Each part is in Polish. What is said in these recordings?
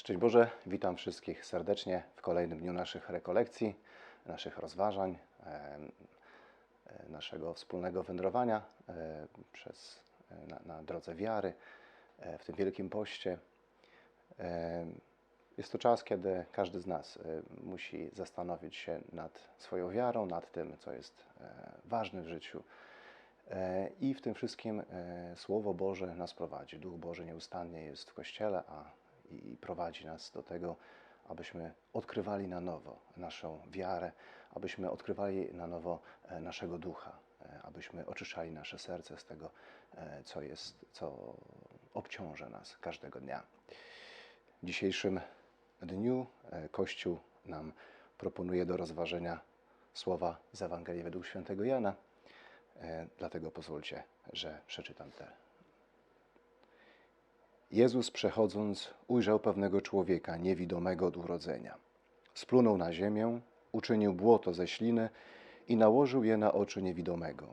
Szczęść Boże, witam wszystkich serdecznie w kolejnym dniu naszych rekolekcji, naszych rozważań, e, naszego wspólnego wędrowania e, przez, e, na, na drodze wiary w tym Wielkim Poście. Jest to czas, kiedy każdy z nas musi zastanowić się nad swoją wiarą, nad tym, co jest ważne w życiu. I w tym wszystkim Słowo Boże nas prowadzi. Duch Boży nieustannie jest w Kościele, a i prowadzi nas do tego, abyśmy odkrywali na nowo naszą wiarę, abyśmy odkrywali na nowo e, naszego ducha, e, abyśmy oczyszczali nasze serce z tego, e, co jest, co obciąża nas każdego dnia. W dzisiejszym dniu Kościół nam proponuje do rozważenia słowa z Ewangelii według świętego Jana. Dlatego pozwólcie, że przeczytam te. Jezus przechodząc ujrzał pewnego człowieka niewidomego od urodzenia. Splunął na ziemię, uczynił błoto ze śliny i nałożył je na oczy niewidomego.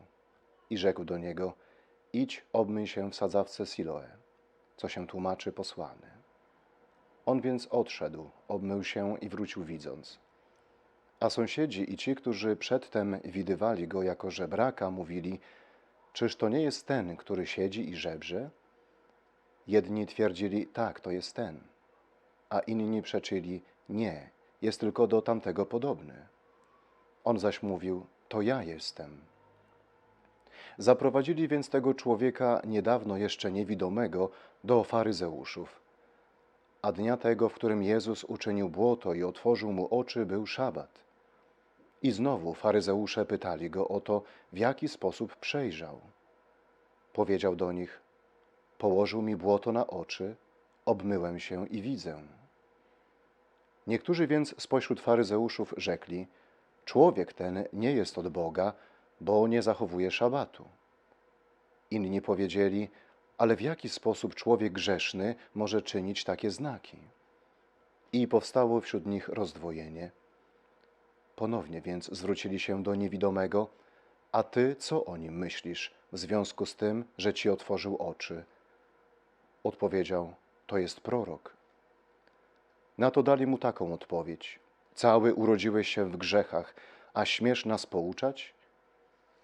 I rzekł do niego: Idź, obmyj się w sadzawce Siloe, co się tłumaczy posłany. On więc odszedł, obmył się i wrócił widząc. A sąsiedzi i ci, którzy przedtem widywali go jako żebraka, mówili: Czyż to nie jest ten, który siedzi i żebrze? Jedni twierdzili: Tak, to jest ten, a inni przeczyli: Nie, jest tylko do tamtego podobny. On zaś mówił: To ja jestem. Zaprowadzili więc tego człowieka, niedawno jeszcze niewidomego, do faryzeuszów. A dnia tego, w którym Jezus uczynił błoto i otworzył mu oczy, był szabat. I znowu faryzeusze pytali go o to, w jaki sposób przejrzał. Powiedział do nich: Położył mi błoto na oczy, obmyłem się i widzę. Niektórzy więc spośród faryzeuszów rzekli: Człowiek ten nie jest od Boga, bo nie zachowuje szabatu. Inni powiedzieli: Ale w jaki sposób człowiek grzeszny może czynić takie znaki? I powstało wśród nich rozdwojenie. Ponownie więc zwrócili się do niewidomego: A ty co o nim myślisz w związku z tym, że ci otworzył oczy? Odpowiedział: To jest prorok. Na to dali mu taką odpowiedź: Cały urodziłeś się w grzechach, a śmiesz nas pouczać?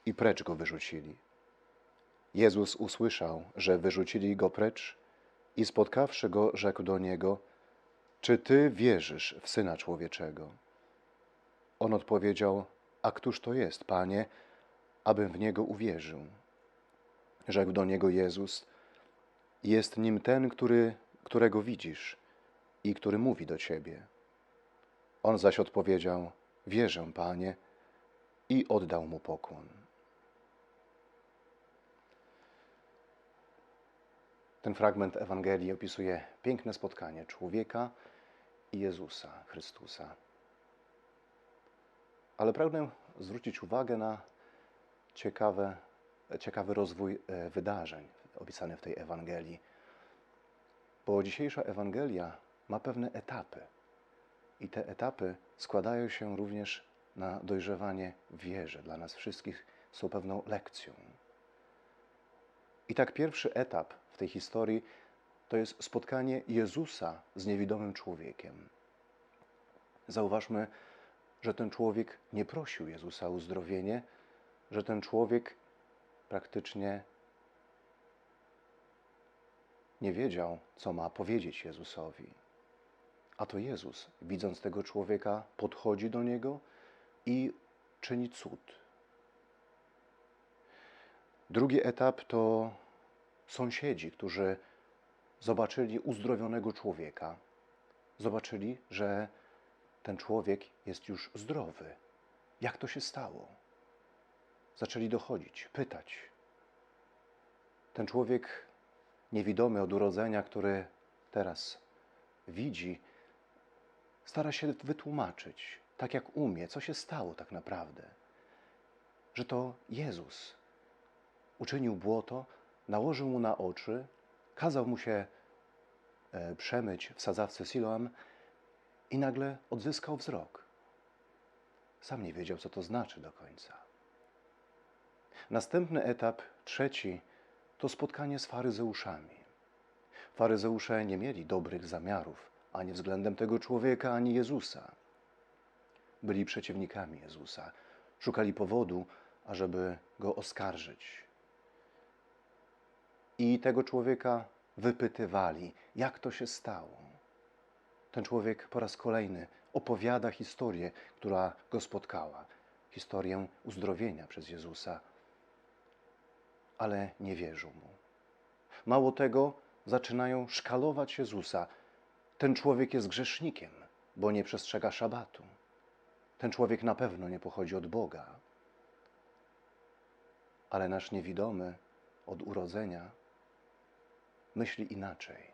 I precz go wyrzucili. Jezus usłyszał, że wyrzucili go precz i spotkawszy go, rzekł do niego: Czy ty wierzysz w syna człowieczego? On odpowiedział: A któż to jest, panie, abym w niego uwierzył? Rzekł do niego Jezus: Jest nim ten, który, którego widzisz i który mówi do ciebie. On zaś odpowiedział: Wierzę, panie, i oddał mu pokłon. Ten fragment Ewangelii opisuje piękne spotkanie człowieka i Jezusa Chrystusa. Ale pragnę zwrócić uwagę na ciekawe, ciekawy rozwój e, wydarzeń opisany w tej Ewangelii. Bo dzisiejsza Ewangelia ma pewne etapy. I te etapy składają się również na dojrzewanie wierze. Dla nas wszystkich są pewną lekcją. I tak pierwszy etap w tej historii to jest spotkanie Jezusa z niewidomym człowiekiem. Zauważmy, że ten człowiek nie prosił Jezusa o uzdrowienie, że ten człowiek praktycznie nie wiedział, co ma powiedzieć Jezusowi. A to Jezus, widząc tego człowieka, podchodzi do niego i czyni cud. Drugi etap to sąsiedzi, którzy zobaczyli uzdrowionego człowieka. Zobaczyli, że ten człowiek jest już zdrowy. Jak to się stało? Zaczęli dochodzić, pytać. Ten człowiek niewidomy od urodzenia, który teraz widzi, stara się wytłumaczyć, tak jak umie, co się stało tak naprawdę. Że to Jezus uczynił błoto, nałożył mu na oczy, kazał mu się e, przemyć w sadzawce Siloam i nagle odzyskał wzrok. Sam nie wiedział, co to znaczy do końca. Następny etap, trzeci, to spotkanie z faryzeuszami. Faryzeusze nie mieli dobrych zamiarów ani względem tego człowieka, ani Jezusa. Byli przeciwnikami Jezusa. Szukali powodu, ażeby go oskarżyć. I tego człowieka wypytywali, jak to się stało. Ten człowiek po raz kolejny opowiada historię, która go spotkała, historię uzdrowienia przez Jezusa, ale nie wierzą mu. Mało tego, zaczynają szkalować Jezusa. Ten człowiek jest grzesznikiem, bo nie przestrzega szabatu. Ten człowiek na pewno nie pochodzi od Boga. Ale nasz niewidomy od urodzenia myśli inaczej.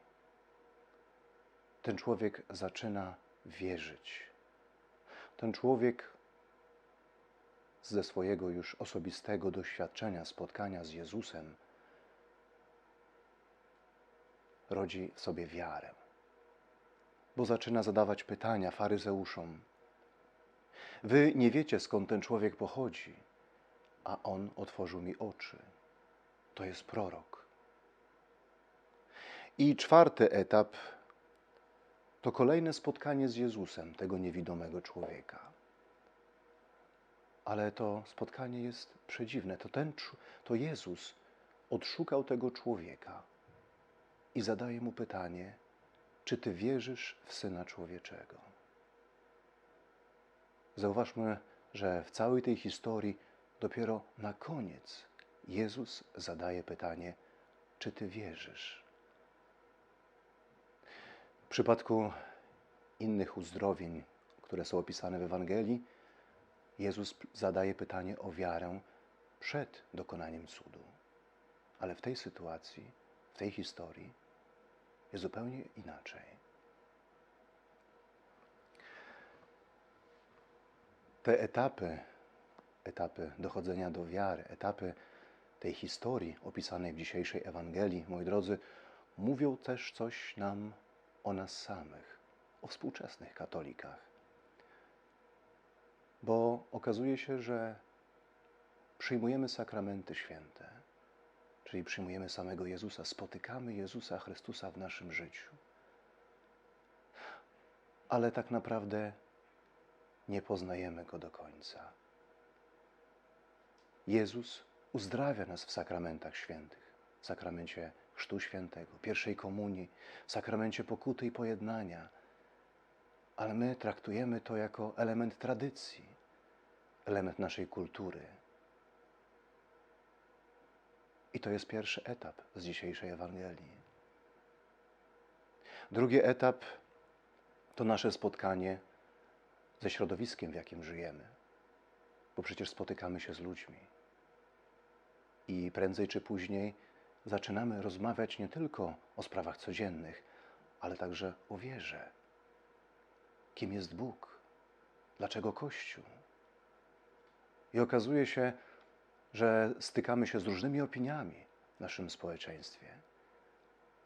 Ten człowiek zaczyna wierzyć. Ten człowiek ze swojego już osobistego doświadczenia, spotkania z Jezusem, rodzi w sobie wiarę, bo zaczyna zadawać pytania faryzeuszom. Wy nie wiecie, skąd ten człowiek pochodzi, a on otworzył mi oczy. To jest prorok. I czwarty etap to kolejne spotkanie z Jezusem, tego niewidomego człowieka. Ale to spotkanie jest przedziwne. To, ten, to Jezus odszukał tego człowieka i zadaje mu pytanie: Czy ty wierzysz w syna człowieczego? Zauważmy, że w całej tej historii dopiero na koniec Jezus zadaje pytanie: Czy ty wierzysz? W przypadku innych uzdrowień, które są opisane w Ewangelii, Jezus zadaje pytanie o wiarę przed dokonaniem cudu. Ale w tej sytuacji, w tej historii jest zupełnie inaczej. Te etapy, etapy dochodzenia do wiary, etapy tej historii opisanej w dzisiejszej Ewangelii, moi drodzy, mówią też coś nam o nas samych, o współczesnych katolikach. Bo okazuje się, że przyjmujemy sakramenty święte, czyli przyjmujemy samego Jezusa, spotykamy Jezusa Chrystusa w naszym życiu. Ale tak naprawdę nie poznajemy Go do końca. Jezus uzdrawia nas w sakramentach świętych, w sakramencie Chrztu Świętego, pierwszej komunii, w sakramencie pokuty i pojednania. Ale my traktujemy to jako element tradycji, element naszej kultury. I to jest pierwszy etap z dzisiejszej Ewangelii. Drugi etap to nasze spotkanie ze środowiskiem, w jakim żyjemy, bo przecież spotykamy się z ludźmi. I prędzej czy później zaczynamy rozmawiać nie tylko o sprawach codziennych, ale także o wierze. Kim jest Bóg? Dlaczego Kościół? I okazuje się, że stykamy się z różnymi opiniami w naszym społeczeństwie.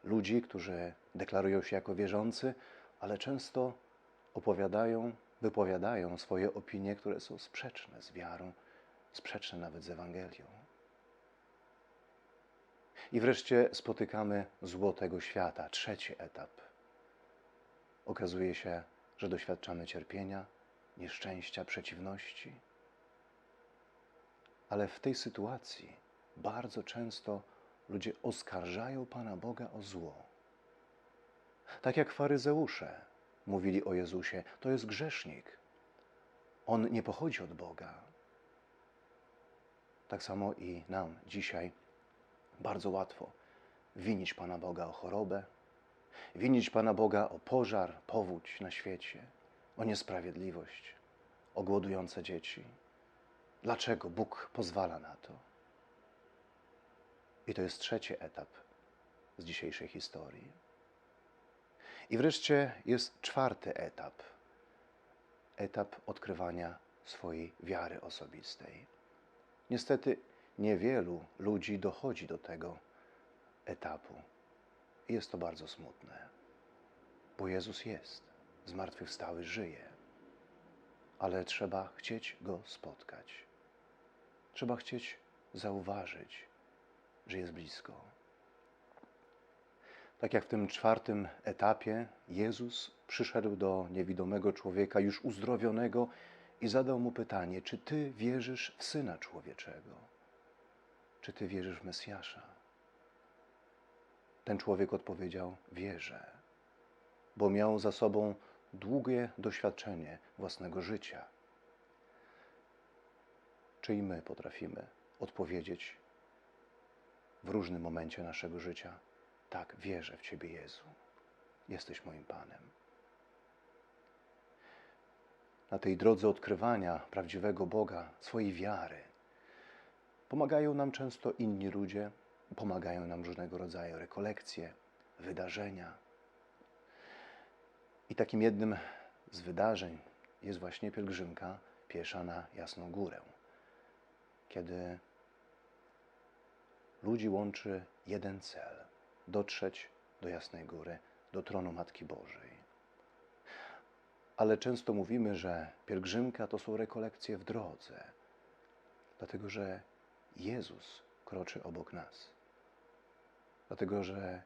Ludzi, którzy deklarują się jako wierzący, ale często opowiadają, wypowiadają swoje opinie, które są sprzeczne z wiarą, sprzeczne nawet z Ewangelią. I wreszcie spotykamy złotego świata, trzeci etap. Okazuje się, że doświadczamy cierpienia, nieszczęścia, przeciwności. Ale w tej sytuacji bardzo często ludzie oskarżają Pana Boga o zło. Tak jak faryzeusze mówili o Jezusie, to jest grzesznik. On nie pochodzi od Boga. Tak samo i nam dzisiaj bardzo łatwo winić Pana Boga o chorobę, winić Pana Boga o pożar, powódź na świecie, o niesprawiedliwość, o głodujące dzieci. Dlaczego Bóg pozwala na to? I to jest trzeci etap z dzisiejszej historii. I wreszcie jest czwarty etap etap odkrywania swojej wiary osobistej. Niestety niewielu ludzi dochodzi do tego etapu. Jest to bardzo smutne, bo Jezus jest, zmartwychwstały, żyje, ale trzeba chcieć Go spotkać. Trzeba chcieć zauważyć, że jest blisko. Tak jak w tym czwartym etapie, Jezus przyszedł do niewidomego człowieka, już uzdrowionego, i zadał mu pytanie: Czy ty wierzysz w syna człowieczego? Czy ty wierzysz w Mesjasza? Ten człowiek odpowiedział: Wierzę, bo miał za sobą długie doświadczenie własnego życia. Czy i my potrafimy odpowiedzieć w różnym momencie naszego życia: Tak, wierzę w Ciebie, Jezu, jesteś moim Panem. Na tej drodze odkrywania prawdziwego Boga, swojej wiary, pomagają nam często inni ludzie, pomagają nam różnego rodzaju rekolekcje, wydarzenia. I takim jednym z wydarzeń jest właśnie pielgrzymka piesza na Jasną Górę, kiedy ludzi łączy jeden cel dotrzeć do Jasnej Góry, do tronu Matki Bożej. Ale często mówimy, że pielgrzymka to są rekolekcje w drodze, dlatego że Jezus kroczy obok nas, dlatego że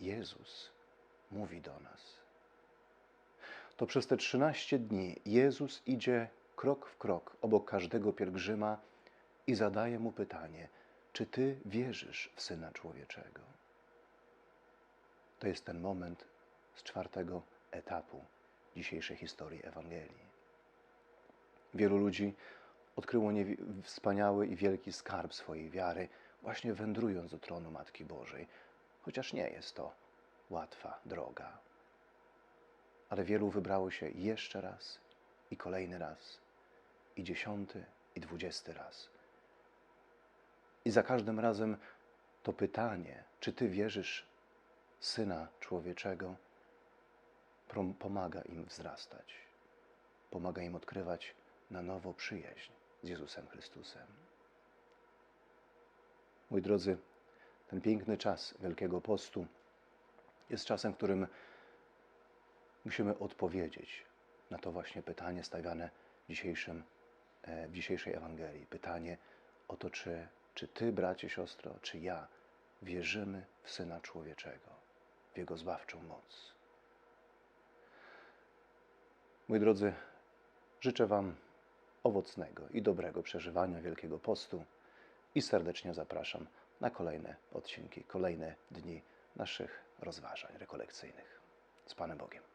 Jezus mówi do nas. To przez te 13 dni Jezus idzie krok w krok obok każdego pielgrzyma i zadaje mu pytanie: Czy ty wierzysz w syna człowieczego? To jest ten moment z czwartego etapu dzisiejszej historii Ewangelii. Wielu ludzi odkryło wspaniały i wielki skarb swojej wiary, właśnie wędrując do tronu Matki Bożej, chociaż nie jest to łatwa droga. Ale wielu wybrało się jeszcze raz i kolejny raz, i dziesiąty, i dwudziesty raz. I za każdym razem to pytanie, czy Ty wierzysz Syna Człowieczego, pomaga im wzrastać, pomaga im odkrywać na nowo przyjaźń z Jezusem Chrystusem. Moi drodzy, ten piękny czas Wielkiego Postu jest czasem, w którym musimy odpowiedzieć na to właśnie pytanie stawiane w, dzisiejszym, e, w dzisiejszej Ewangelii. Pytanie o to, czy, czy Ty, bracie, siostro, czy ja wierzymy w Syna Człowieczego, w Jego zbawczą moc. Moi drodzy, życzę Wam owocnego i dobrego przeżywania Wielkiego Postu i serdecznie zapraszam na kolejne odcinki, kolejne dni naszych rozważań rekolekcyjnych. Z Panem Bogiem.